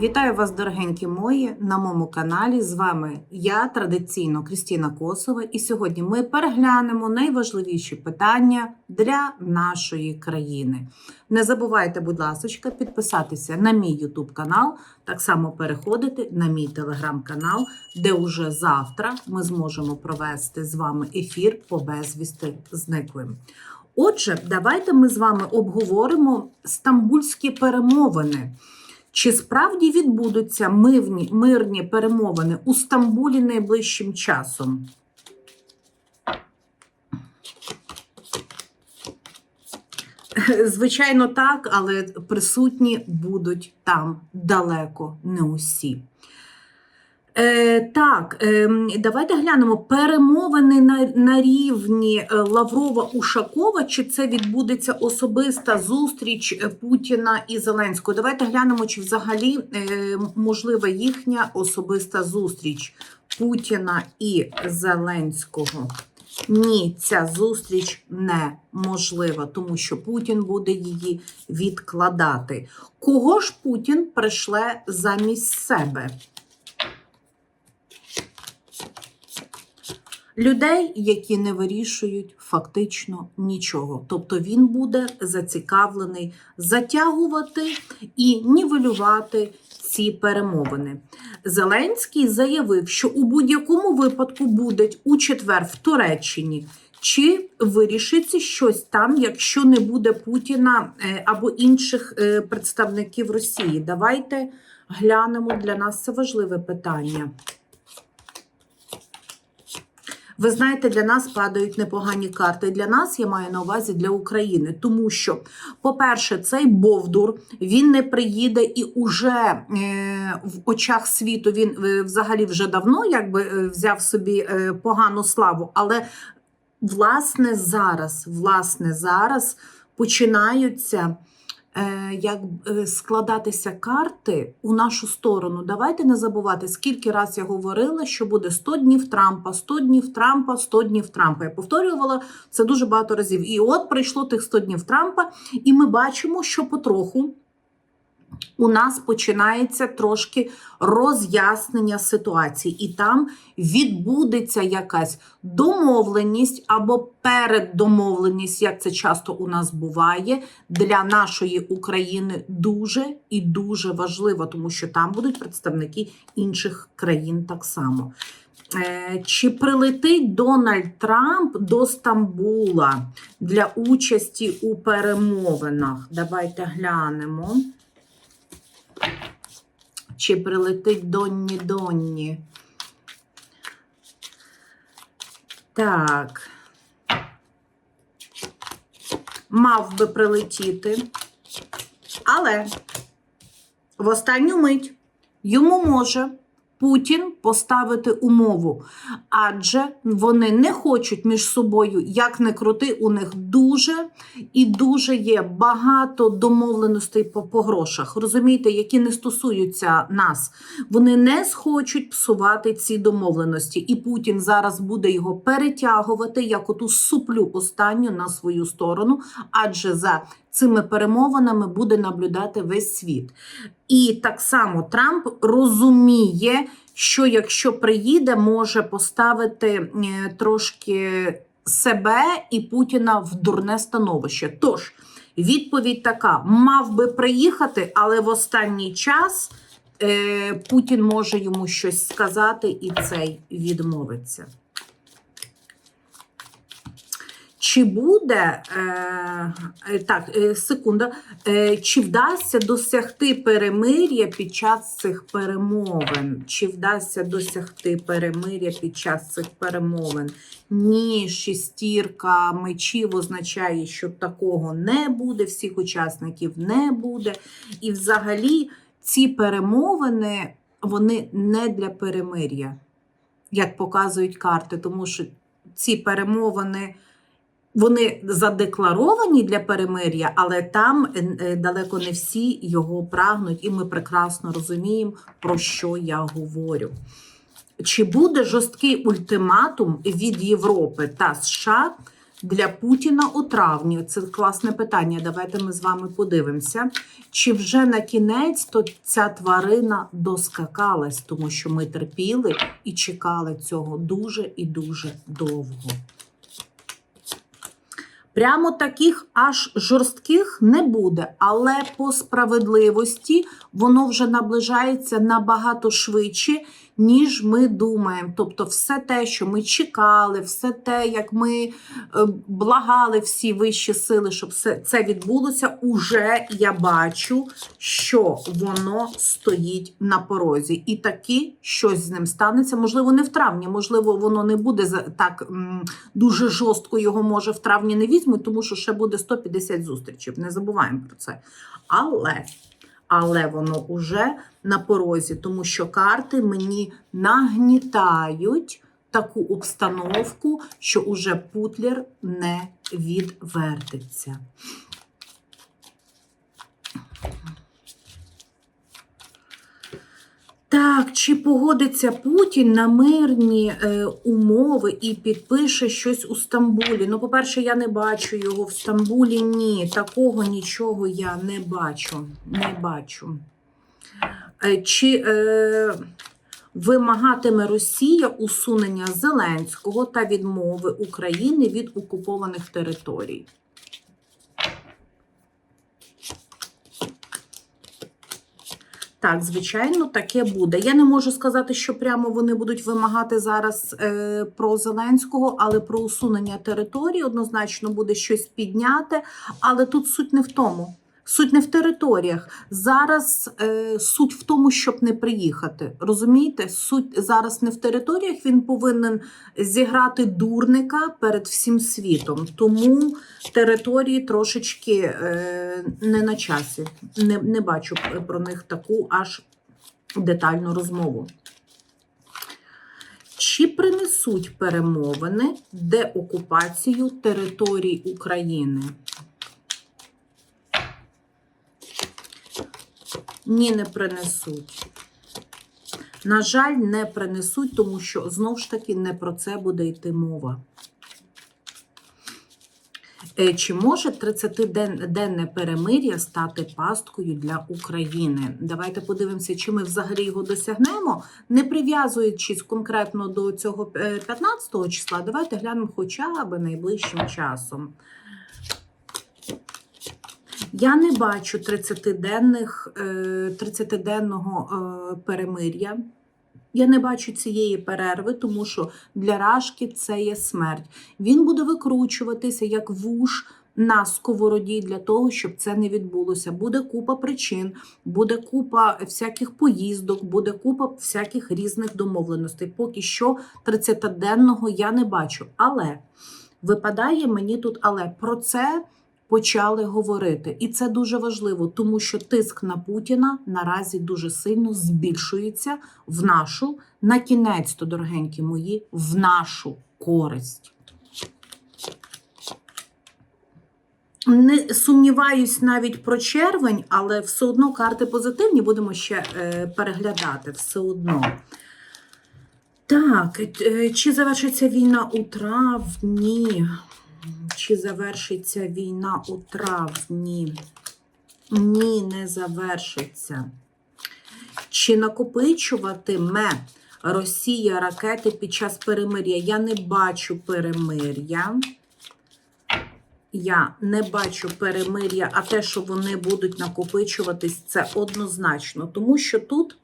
Вітаю вас, дорогенькі мої, на моєму каналі. З вами я, традиційно Крістіна Косова, і сьогодні ми переглянемо найважливіші питання для нашої країни. Не забувайте, будь ласка, підписатися на мій YouTube канал, так само переходити на мій телеграм-канал, де уже завтра ми зможемо провести з вами ефір по безвісти зниклим. Отже, давайте ми з вами обговоримо стамбульські перемовини. Чи справді відбудуться мирні, мирні перемовини у Стамбулі найближчим часом? Звичайно, так, але присутні будуть там далеко не усі. Е, так, е, давайте глянемо перемовини на, на рівні е, Лаврова-Ушакова. Чи це відбудеться особиста зустріч е, Путіна і Зеленського? Давайте глянемо, чи взагалі е, можлива їхня особиста зустріч Путіна і Зеленського. Ні, ця зустріч неможлива, тому що Путін буде її відкладати. Кого ж Путін пришле замість себе? Людей, які не вирішують фактично нічого. Тобто він буде зацікавлений затягувати і нівелювати ці перемовини. Зеленський заявив, що у будь-якому випадку будуть у четвер в Туреччині. Чи вирішиться щось там, якщо не буде Путіна е, або інших е, представників Росії? Давайте глянемо для нас це важливе питання. Ви знаєте, для нас падають непогані карти. Для нас я маю на увазі для України, тому що, по-перше, цей Бовдур він не приїде і уже е, в очах світу він е, взагалі вже давно якби е, взяв собі погану славу. Але власне зараз, власне, зараз починаються. Е, як е, складатися карти у нашу сторону. Давайте не забувати, скільки раз я говорила, що буде 100 днів Трампа, 100 днів Трампа, 100 днів Трампа. Я повторювала це дуже багато разів. І от прийшло тих 100 днів Трампа, і ми бачимо, що потроху. У нас починається трошки роз'яснення ситуації, і там відбудеться якась домовленість або переддомовленість, як це часто у нас буває, для нашої України дуже і дуже важливо, тому що там будуть представники інших країн так само. Е, Чи прилетить Дональд Трамп до Стамбула для участі у перемовинах? Давайте глянемо. Чи прилетить Донні Донні? Так. Мав би прилетіти. Але в останню мить йому може Путін поставити умову, адже вони не хочуть між собою, як не крути, у них дуже і дуже є багато домовленостей по, по грошах, розумієте, які не стосуються нас. Вони не схочуть псувати ці домовленості, і Путін зараз буде його перетягувати як оту суплю останню на свою сторону, адже за цими перемовинами буде наблюдати весь світ. І так само Трамп розуміє, що якщо приїде, може поставити е, трошки себе і Путіна в дурне становище. Тож, відповідь така: мав би приїхати, але в останній час е, Путін може йому щось сказати, і цей відмовиться. Чи буде е, так, е, секунда, е, чи вдасться досягти перемир'я під час цих перемовин? Чи вдасться досягти перемир'я під час цих перемовин? Ні, шестірка мечів означає, що такого не буде, всіх учасників не буде. І взагалі ці перемовини вони не для перемир'я, як показують карти, тому що ці перемовини. Вони задекларовані для перемир'я, але там е, далеко не всі його прагнуть, і ми прекрасно розуміємо, про що я говорю. Чи буде жорсткий ультиматум від Європи та США для Путіна у травні? Це класне питання. Давайте ми з вами подивимося. Чи вже на кінець то ця тварина доскакалась, тому що ми терпіли і чекали цього дуже і дуже довго. Прямо таких аж жорстких не буде, але по справедливості воно вже наближається набагато швидше, ніж ми думаємо. Тобто, все те, що ми чекали, все те, як ми е, благали всі вищі сили, щоб це відбулося, уже я бачу, що воно стоїть на порозі. І таки щось з ним станеться. Можливо, не в травні, можливо, воно не буде так дуже жорстко його може в травні не візьмуть, тому що ще буде 150 зустрічей. Не забуваємо про це. Але, але воно уже на порозі, тому що карти мені нагнітають таку обстановку, що уже Путлер не відвертиться. Так, чи погодиться Путін на мирні е, умови і підпише щось у Стамбулі? Ну, по-перше, я не бачу його в Стамбулі. Ні, такого нічого я не бачу. Не бачу. Е, чи е, вимагатиме Росія усунення Зеленського та відмови України від окупованих територій? Так, звичайно, таке буде. Я не можу сказати, що прямо вони будуть вимагати зараз е, про Зеленського, але про усунення території однозначно буде щось підняти. Але тут суть не в тому. Суть не в територіях. Зараз е, суть в тому, щоб не приїхати. Розумієте? Суть зараз не в територіях. Він повинен зіграти дурника перед всім світом. Тому території трошечки е, не на часі. Не, не бачу про них таку аж детальну розмову. Чи принесуть перемовини деокупацію територій України? Ні, не принесуть. На жаль, не принесуть, тому що знову ж таки не про це буде йти мова. Е, Чи може 30-денне перемир'я стати пасткою для України? Давайте подивимося, чи ми взагалі його досягнемо, не прив'язуючись конкретно до цього е, 15 числа. Давайте глянемо хоча б найближчим часом. Я не бачу 30-денних, е, 30-денного е, перемир'я. Я не бачу цієї перерви, тому що для Рашки це є смерть. Він буде викручуватися як вуш на сковороді для того, щоб це не відбулося. Буде купа причин, буде купа всяких поїздок, буде купа всяких різних домовленостей. Поки що 30-денного я не бачу. Але випадає мені тут, але про це почали говорити. І це дуже важливо, тому що тиск на Путіна наразі дуже сильно збільшується в нашу, на кінець, то, дорогенькі мої, в нашу користь. Не сумніваюсь навіть про червень, але все одно карти позитивні будемо ще е, переглядати все одно. Так, е, чи завершиться війна у травні? Чи завершиться війна у травні? Ні, не завершиться. Чи накопичуватиме Росія ракети під час перемир'я? Я не бачу перемир'я. Я не бачу перемир'я, а те, що вони будуть накопичуватись, це однозначно. Тому що тут,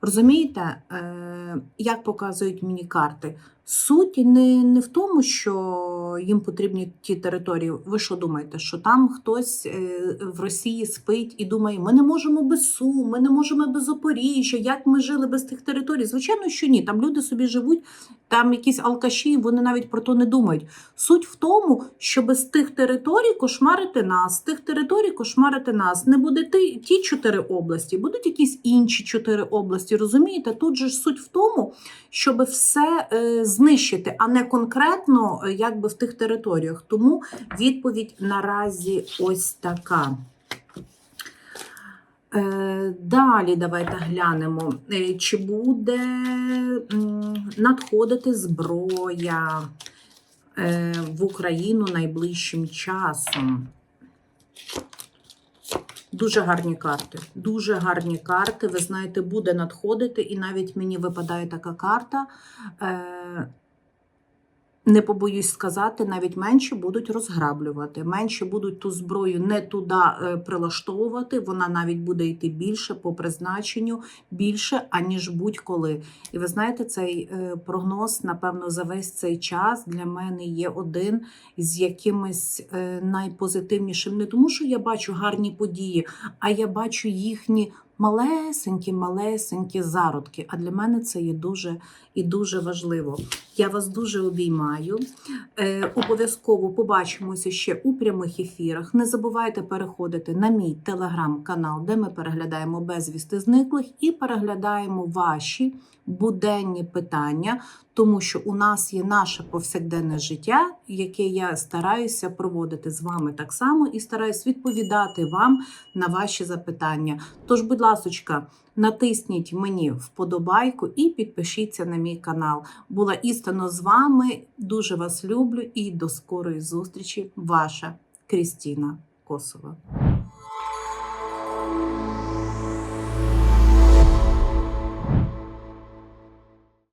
розумієте, е, як показують мені карти, суть не, не в тому, що їм потрібні ті території. Ви що думаєте, що там хтось е, в Росії спить і думає, ми не можемо без Сум, ми не можемо без Запоріжжя, як ми жили без тих територій? Звичайно, що ні. Там люди собі живуть, там якісь алкаші, вони навіть про то не думають. Суть в тому, що без тих територій кошмарити нас, з тих територій кошмарити нас. Не буде ті, чотири області, будуть якісь інші чотири області. Розумієте? Тут же ж суть в тому, щоб все е, знищити, а не конкретно е, якби в тих територіях. Тому відповідь наразі ось така. Е, Далі давайте глянемо, Е, чи буде надходити зброя, в Україну найближчим часом. Дуже гарні карти. Дуже гарні карти. Ви знаєте, буде надходити, і навіть мені випадає така карта. Е, не побоюсь сказати, навіть менше будуть розграблювати, менше будуть ту зброю не туди е, прилаштовувати. Вона навіть буде йти більше по призначенню, більше аніж будь-коли. І ви знаєте, цей е, прогноз, напевно, за весь цей час для мене є один з якимось е, найпозитивнішим. Не тому, що я бачу гарні події, а я бачу їхні малесенькі, малесенькі зародки. А для мене це є дуже і дуже важливо. Я вас дуже обіймаю. Е, обов'язково побачимося ще у прямих ефірах. Не забувайте переходити на мій телеграм-канал, де ми переглядаємо безвісти зниклих і переглядаємо ваші буденні питання, тому що у нас є наше повсякденне життя, яке я стараюся проводити з вами так само і стараюсь відповідати вам на ваші запитання. Тож, будь ласочка, натисніть мені вподобайку і підпишіться на мій канал. Була істинно з вами. Дуже вас люблю і до скорої зустрічі. Ваша Крістіна Косова.